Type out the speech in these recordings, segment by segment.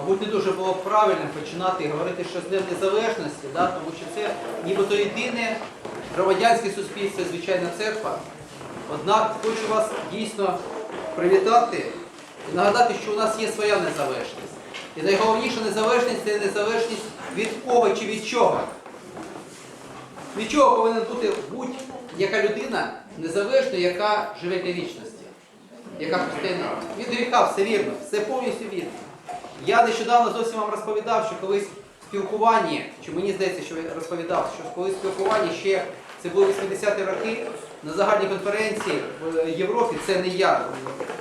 Мабуть, не дуже було правильно починати говорити, що з Днем Незалежності, да, тому що це нібито єдине громадянське суспільство, звичайна церква. Однак хочу вас дійсно привітати і нагадати, що у нас є своя незалежність. І найголовніша незалежність це незалежність від кого чи від чого. Від чого повинна бути будь-яка людина незалежною, яка живе для вічності, яка християнин. Від гріха все вірно, все повністю вірно. Я нещодавно зовсім вам розповідав, що колись в спілкуванні, чи мені здається, що я розповідав, що колись в спілкуванні ще це були 80-ті роки на загальній конференції в Європі, це не я,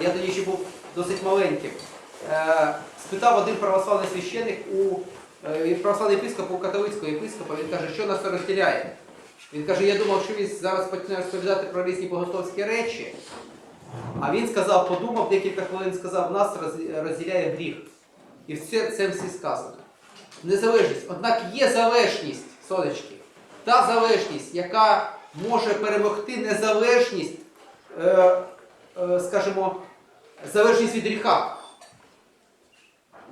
я тоді ще був досить маленьким. Е, спитав один православний священик у е, православний єпископ у католицького єпископа, він каже, що нас розділяє. Він каже, я думав, що він зараз почне розповідати про різні богословські речі. А він сказав, подумав декілька хвилин, сказав, нас розділяє гріх. І все це всі сказано. Незалежність. Однак є залежність, сонечки, та залежність, яка може перемогти незалежність, е, е, скажімо, залежність від гріха.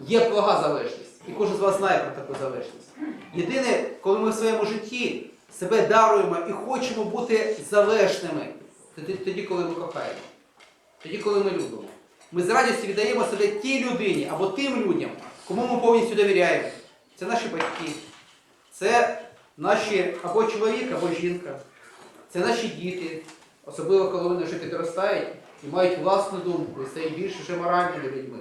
Є блага залежність. І кожен з вас знає про таку залежність. Єдине, коли ми в своєму житті себе даруємо і хочемо бути залежними, тоді, тоді коли ми кохаємо, тоді, коли ми любимо. Ми з радістю віддаємо себе тій людині або тим людям, кому ми повністю довіряємо. Це наші батьки, це наші або чоловік, або жінка, це наші діти, особливо коли вони вже підростають і мають власну думку і стають більш вже моральними людьми.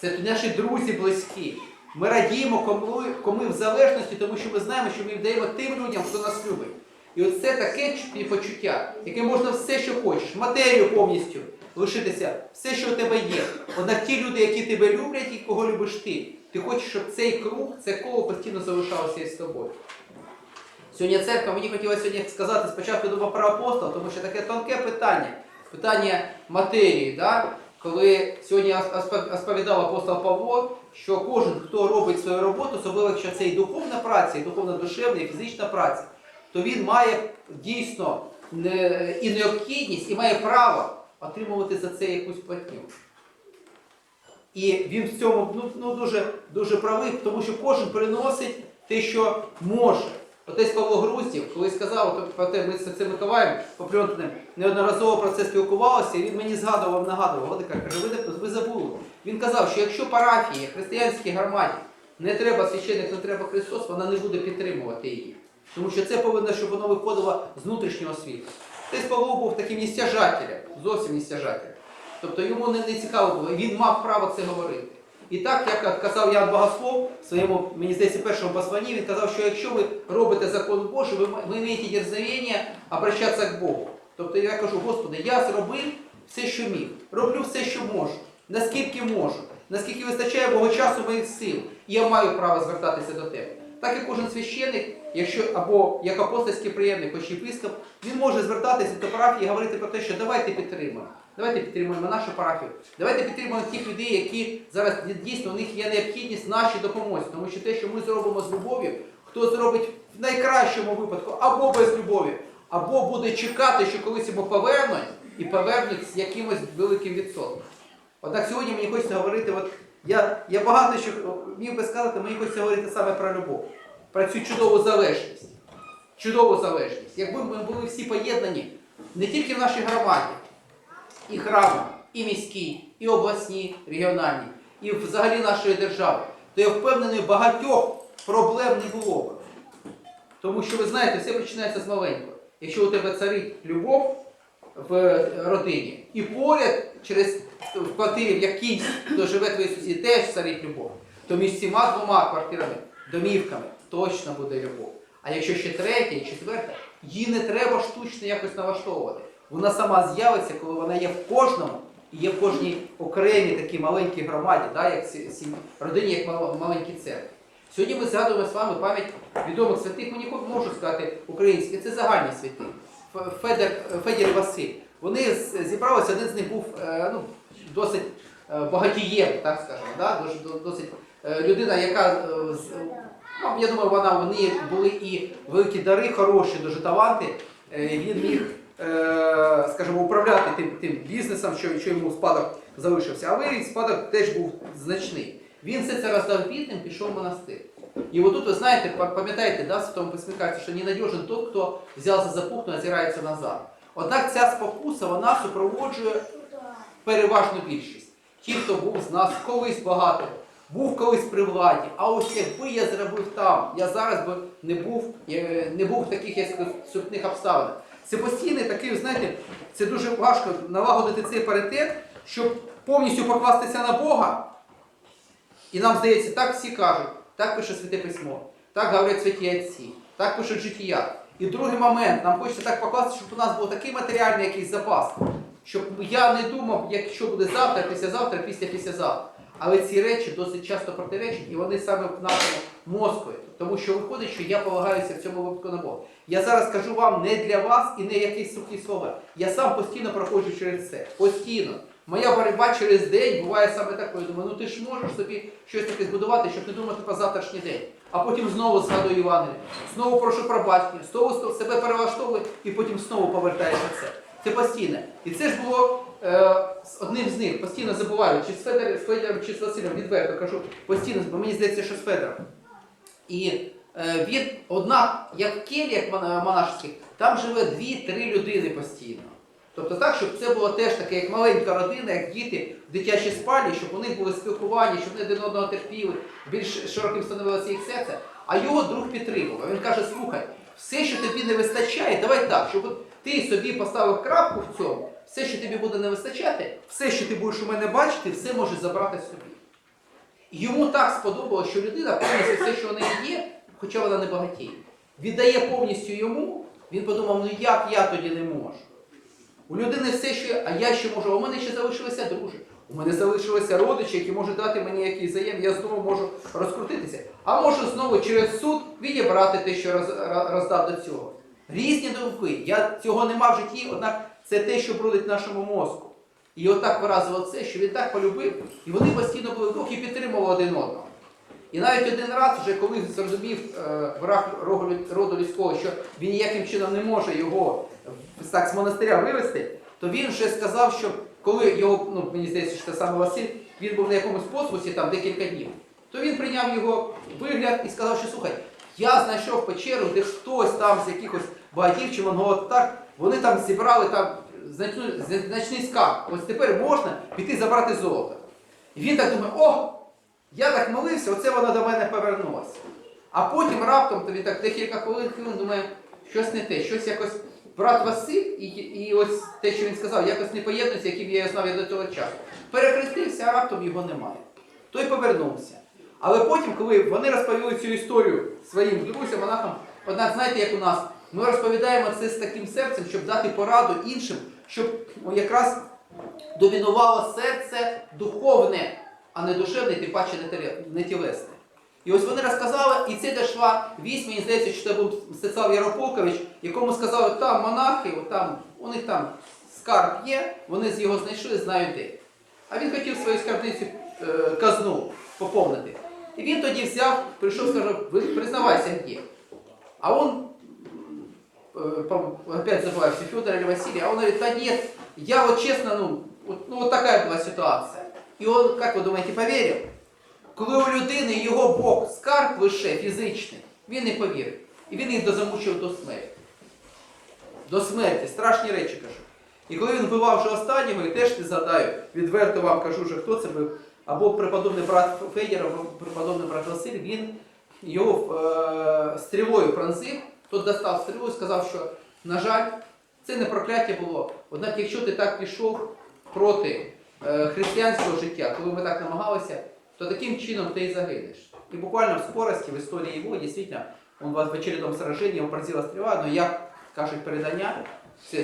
Це наші друзі близькі. Ми радіємо кому, кому в залежності, тому що ми знаємо, що ми віддаємо тим людям, хто нас любить. І оце таке почуття, яке можна все, що хочеш, матерію повністю лишитися, все, що у тебе є. Однак ті люди, які тебе люблять і кого любиш ти, ти хочеш, щоб цей круг, це коло постійно залишалося із тобою. Сьогодні церква, мені хотілося сьогодні сказати спочатку думав про апостола, тому що таке тонке питання, питання матерії. Да? Коли сьогодні розповідав апостол Павло, що кожен, хто робить свою роботу, особливо якщо це і духовна праця, і духовна душевна, і фізична праця, то він має дійсно і необхідність, і має право отримувати за це якусь платню. І він в цьому ну, ну, дуже, дуже правий, тому що кожен приносить те, що може. Отець Павло Груздів, коли сказав про те, ми з цим Миколаєм Попльонтиним неодноразово про це спілкувалися, і він мені згадував, нагадував, Владика, каже, ви, ви забули. Він казав, що якщо парафії, християнській громаді не треба священник, не треба Христос, вона не буде підтримувати її. Тому що це повинно, щоб воно виходило з внутрішнього світу. Отець Павло був таким нестяжателем, зовсім нестяжателем. Тобто йому не, не цікаво було, і він мав право це говорити. І так, як казав Ян Богослов в своєму, мені здається, першому посланні, він казав, що якщо ви робите закон Божий, ви, ви маєте дерзновення обращатися к Богу. Тобто я кажу, Господи, я зробив все, що міг. Роблю все, що можу, наскільки можу, наскільки вистачає Бога часу моїх сил. І я маю право звертатися до тебе. Так і кожен священник, якщо або як апостольський приємник, хоч єпископ, він може звертатися до парафії і говорити про те, що давайте підтримаємо. Давайте підтримуємо нашу парафію. Давайте підтримуємо тих людей, які зараз дійсно у них є необхідність нашій допомозі. Тому що те, що ми зробимо з любов'ю, хто зробить в найкращому випадку або без любові, або буде чекати, що колись йому повернуть, і повернуть з якимось великим відсотком. Однак сьогодні мені хочеться говорити, от я, я багато що міг би сказати, мені хочеться говорити саме про любов, про цю чудову залежність. Чудову залежність. Якби ми були всі поєднані не тільки в нашій громаді, і храми, і міські, і обласні, регіональні, і взагалі нашої держави, то я впевнений, багатьох проблем не було б. Тому що ви знаєте, все починається з маленького. Якщо у тебе царить любов в родині, і поряд через в квартирі, в якійсь, хто живе твої сусіди, теж царить любов, то між цими двома квартирами, домівками точно буде любов. А якщо ще третя і четверта, її не треба штучно якось налаштовувати. Вона сама з'явиться, коли вона є в кожному і є в кожній окремій такій маленькій громаді, да, як сім- родині, як мал- маленькій церкві. Сьогодні ми згадуємо з вами пам'ять відомих святих, мені можу сказати українські, це загальні святі. Ф- Федор, Федір Василь. Вони зібралися, один з них був е, ну, досить е, багатієм, так скажемо, да? досить е, людина, яка е, Ну, я думаю, вона вони були і великі дари, хороші, дуже таланти. Він міг, скажімо, управляти тим, тим бізнесом, що, що йому спадок залишився. Але спадок теж був значний. Він все це роздав бідним, пішов в монастир. І отут, ви знаєте, па- пам'ятаєте, да, в Святому Письмі кажеться, що ненадіжен той, хто взявся за пухну, озирається назад. Однак ця спокуса, вона супроводжує переважну більшість. Ті, хто був з нас колись багато, був колись при владі. А ось якби я зробив там, я зараз би не був, е, не був в таких як сутних обставинах. Це постійний такий, знаєте, це дуже важко налагодити цей паритет, щоб повністю покластися на Бога. І нам здається, так всі кажуть, так пише Святе Письмо, так говорять святі отці, так пишуть життя. І другий момент, нам хочеться так покласти, щоб у нас був такий матеріальний якийсь запас, щоб я не думав, як що буде завтра, післязавтра, після післязавтра. Але ці речі досить часто протиречать, і вони саме в нашому мозку. Тому що виходить, що я полагаюся в цьому випадку на Бога. Я зараз кажу вам не для вас і не якісь сухі слова. Я сам постійно проходжу через це. Постійно. Моя боротьба через день буває саме такою. Думаю, ну ти ж можеш собі щось таке збудувати, щоб не думати про завтрашній день. А потім знову згадую Євангеліє, знову прошу пробачення, знову себе перелаштовую і потім знову повертаюся це. Це постійно. І це ж було е, одним з них. Постійно забуваю, чи з Федором, чи з Василем, відверто кажу, постійно, бо мені здається, що з Федором. І е, він, однак, як в кельях мона- монашеських, там живе дві-три людини постійно. Тобто так, щоб це було теж таке, як маленька родина, як діти в дитячій спальні, щоб у них були спілкування, щоб вони один одного терпіли, більш широким становилося їх серце. А його друг підтримував. Він каже: слухай, все, що тобі не вистачає, давай так, щоб ти собі поставив крапку в цьому, все, що тобі буде не вистачати, все, що ти будеш у мене бачити, все можеш забрати собі. Йому так сподобалося, що людина повністю все, що в неї є, хоча вона не багатіє, віддає повністю йому. Він подумав, ну як я тоді не можу? У людини все, що є, а я ще можу, а у мене ще залишилися дружі. У мене залишилися родичі, які можуть дати мені якийсь заєм, я знову можу розкрутитися. А можу знову через суд відібрати те, що роздав до цього. Різні думки. Я цього не мав в житті, однак це те, що бродить нашому мозку. І отак виразило це, що він так полюбив, і вони постійно були вдвох і підтримували один одного. І навіть один раз, вже коли зрозумів е, враг роду людського, що він ніяким чином не може його е, так, з монастиря вивезти, то він вже сказав, що коли його, ну мені здається, що це саме Василь, він був на якомусь посмусі там декілька днів, то він прийняв його вигляд і сказав, що слухай, я знайшов печеру, де хтось там з якихось багатів чи монголів так, вони там зібрали там значну, значний скарб. Ось тепер можна піти забрати золото. І він так думає, о! Я так молився, оце воно до мене повернулося. А потім раптом тобі так декілька хвилин хвилин думає, щось не те, щось якось брат Василь, і, і ось те, що він сказав, якось не поєднується, яким я знав я до того часу. Перехрестився, а раптом його немає. Той повернувся. Але потім, коли вони розповіли цю історію своїм друзям, монахам, однак, знаєте, як у нас, ми розповідаємо це з таким серцем, щоб дати пораду іншим, щоб якраз домінувало серце духовне, а не душевне, тим паче не тілесне. І ось вони розказали, і це дійшла вість, мені здається, що це був Стецав Ярополкович, якому сказали, там монахи, там, у них там скарб є, вони його знайшли, знають де. А він хотів свою скарбницю е, казну поповнити. І він тоді взяв, прийшов, сказав, признавайся, де. А по- опять забываю, все Федор или Василий, а он говорит, да нет, я вот честно, ну, вот, ну вот такая была ситуация. І он, як ви думаєте, повірив? Коли у людини його Бог скарб лише фізичний, він не повірив. І він їх дозамучив до смерті. До смерті, страшні речі кажу. І коли він вбивав вже останнього, і теж не згадаю, відверто вам кажу, що хто це був, або преподобний брат Федір, або преподобний брат Василь, він його е, стрілою пронзив, тот достав стрілу і сказав, що, на жаль, це не прокляття було. Однак, якщо ти так пішов проти е, християнського життя, коли ми так намагалися, то таким чином ти і загинеш. І буквально в скорості, в історії його, дійсно, он в очередном сражении его поразила стріла, але як кажуть передання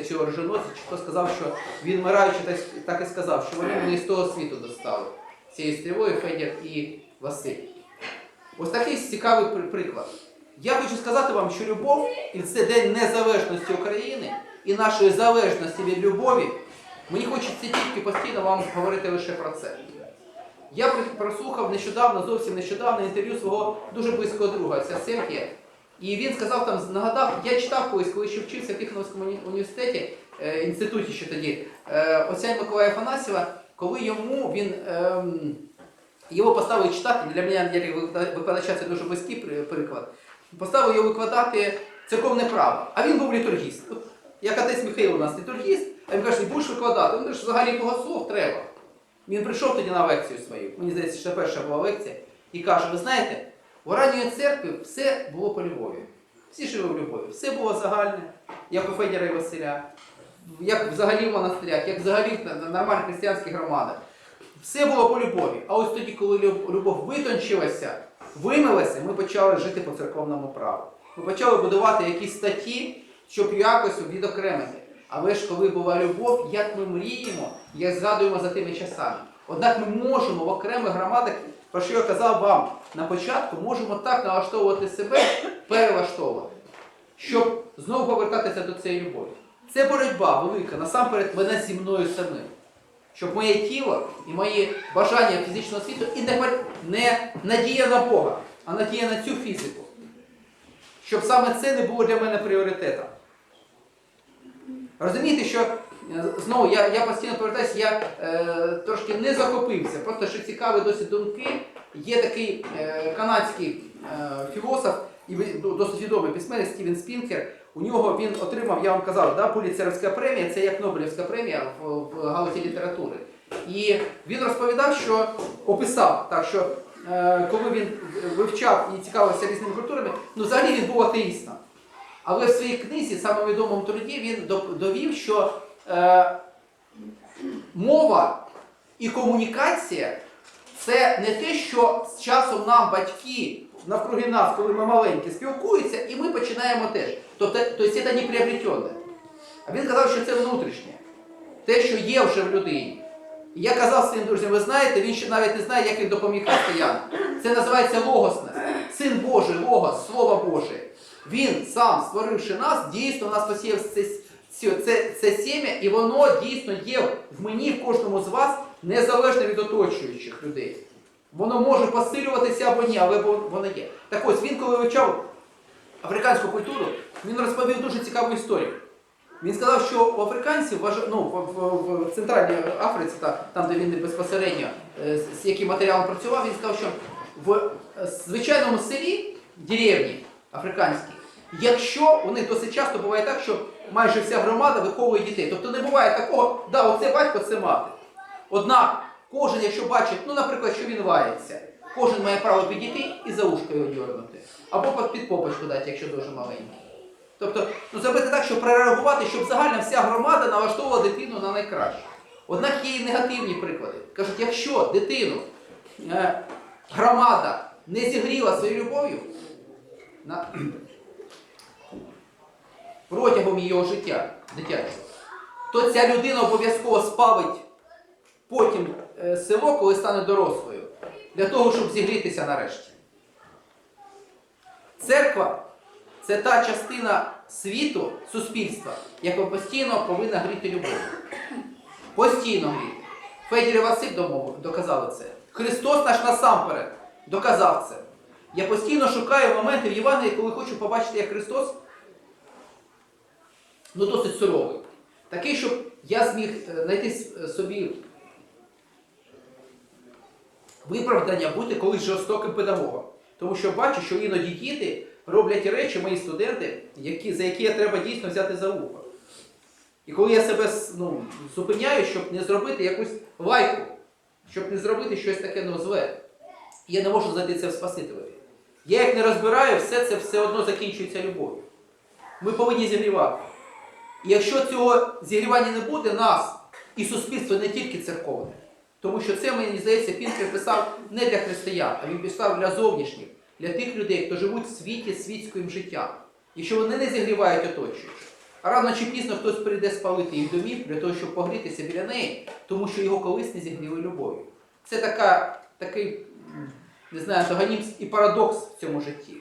цього роженосця, хто сказав, що він вмираючи так і сказав, що вони мене з того світу достали. Цією стрілою Федір і Василь. Ось такий цікавий приклад. Я хочу сказати вам, що любов і це День Незалежності України і нашої залежності від любові. Мені хочеться тільки постійно вам говорити лише про це. Я прослухав нещодавно, зовсім нещодавно інтерв'ю свого дуже близького друга, це Сергія. І він сказав там, нагадав, я читав колись, коли ще вчився в Тихоновському університеті, е, інституті ще тоді, е, отця Миколая Афанасьєва, коли йому він ем, Його поставили читати, для мене викладача це дуже близький приклад. Поставив його викладати церковне право, а він був літургіст. Як отець Михайло у нас літургіст, а він каже, будеш викладати, він каже, взагалі богослов треба. Він прийшов тоді на лекцію свою, мені здається, що перша була лекція, і каже, ви знаєте, у ранньої церкви все було по любові. Всі жили в любові, все було загальне, як у Федіра і Василя, як взагалі в монастирях, як взагалі в нормальних християнських громадах. Все було по любові. А ось тоді, коли любов витончилася, вимилася, ми почали жити по церковному праву. Ми почали будувати якісь статті, щоб якось відокремити. Але ж коли була любов, як ми мріємо, як згадуємо за тими часами. Однак ми можемо в окремих громадах, про що я казав вам на початку, можемо так налаштовувати себе, перелаштовувати, щоб знову повертатися до цієї любові. Це боротьба велика, насамперед мене зі мною самим. Щоб моє тіло і мої бажання фізичного світу і не, надія на Бога, а надія на цю фізику. Щоб саме це не було для мене пріоритетом. Розумієте, що е, знову я, я постійно повертаюся, я е, трошки не захопився. Просто що цікаві досить думки. Є такий е, канадський е, філософ і досить відомий письменник Стівен Спінкер. У нього він отримав, я вам казав, да, Пуліцерівська премія, це як Нобелівська премія в, в галузі літератури. І він розповідав, що описав так, що е, коли він вивчав і цікавився різними культурами, ну взагалі він був атеїстом. Але в своїй книзі, саме відомому труді, він довів, що е, мова і комунікація це не те, що з часом нам батьки навкруги нас, коли ми маленькі, спілкуються, і ми починаємо теж. Тобто, тобто це не приобретене. А він казав, що це внутрішнє, те, що є вже в людині. І я казав своїм друзям, ви знаєте, він ще навіть не знає, як він допоміг християнам. Це називається логосне. Син Божий, логос, Слово Боже. Він сам, створивши нас, дійсно нас посіяв це, це, це, це сім'я, і воно дійсно є в мені, в кожному з вас, незалежно від оточуючих людей. Воно може посилюватися або ні, але воно є. Так ось він, коли вивчав африканську культуру, він розповів дуже цікаву історію. Він сказав, що у африканців ну, в, Центральній Африці, та, там, де він безпосередньо е, з з яким матеріалом працював, він сказав, що в е, звичайному селі, деревні африканській, якщо у них досить часто буває так, що майже вся громада виховує дітей. Тобто не буває такого, да, оце батько, це мати. Однак кожен, якщо бачить, ну, наприклад, що він лається, кожен має право підійти і за ушко його дьорнути. Або під- попочку дати, якщо дуже маленький. Тобто, ну зробити так, щоб прореагувати, щоб загальна вся громада налаштовувала дитину на найкраще. Однак є і негативні приклади. Кажуть, якщо дитину е, громада не зігріла своєю любов'ю на, протягом її життя дитячого, то ця людина обов'язково спавить потім е, село, коли стане дорослою, для того, щоб зігрітися нарешті. Церква це та частина світу, суспільства, яка постійно повинна гріти любов. Постійно гріти. Федір і Василь доказали це. Христос наш насамперед доказав це. Я постійно шукаю моменти в Євангелії, коли хочу побачити, як Христос ну, досить суровий. Такий, щоб я зміг е, знайти собі виправдання бути колись жорстоким педагогом. Тому що бачу, що іноді діти роблять речі, мої студенти, які, за які я треба дійсно взяти за ухо. І коли я себе ну, зупиняю, щоб не зробити якусь лайку, щоб не зробити щось таке ну, я не можу знайти це в Спасителеві. Я як не розбираю, все це все одно закінчується любов'ю. Ми повинні зігрівати. І якщо цього зігрівання не буде, нас і суспільство не тільки церковне, тому що це, мені здається, Пінкер писав не для християн, а він писав для зовнішніх, для тих людей, хто живуть в світі світським життям. Якщо вони не зігрівають оточуючих, а рано чи пізно хтось прийде спалити їх домів для того, щоб погрітися біля неї, тому що його колись не зігріли любов'ю. Це така, такий, не знаю, антагонізм і парадокс в цьому житті.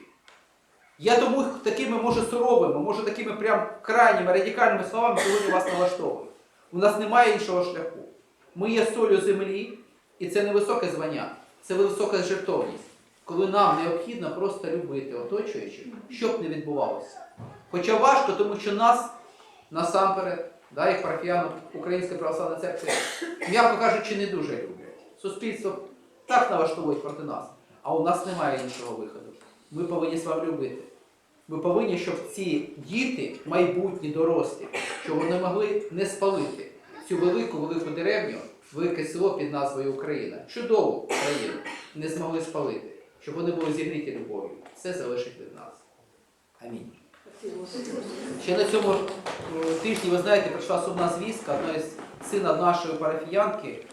Я тому такими, може, суровими, може такими прям крайніми, радикальними словами сьогодні вас налаштовую. У нас немає іншого шляху. Ми є солью землі, і це не високе звання, це висока жертовність, коли нам необхідно просто любити оточуючих, що б не відбувалося. Хоча важко, тому що нас насамперед, да, як парафіяну Української православної церкви, м'яко кажучи, не дуже люблять. Суспільство так налаштовують проти нас. А у нас немає іншого виходу. Ми повинні з вами любити. Ми повинні, щоб ці діти, майбутні дорослі, щоб вони могли не спалити цю велику велику деревню, велике село під назвою Україна, чудову країну, не змогли спалити, щоб вони були зігріті любов'ю. Все залишить від нас. Амінь. Ще на цьому е, тижні, ви знаєте, прийшла сумна звістка, одної з сина нашої парафіянки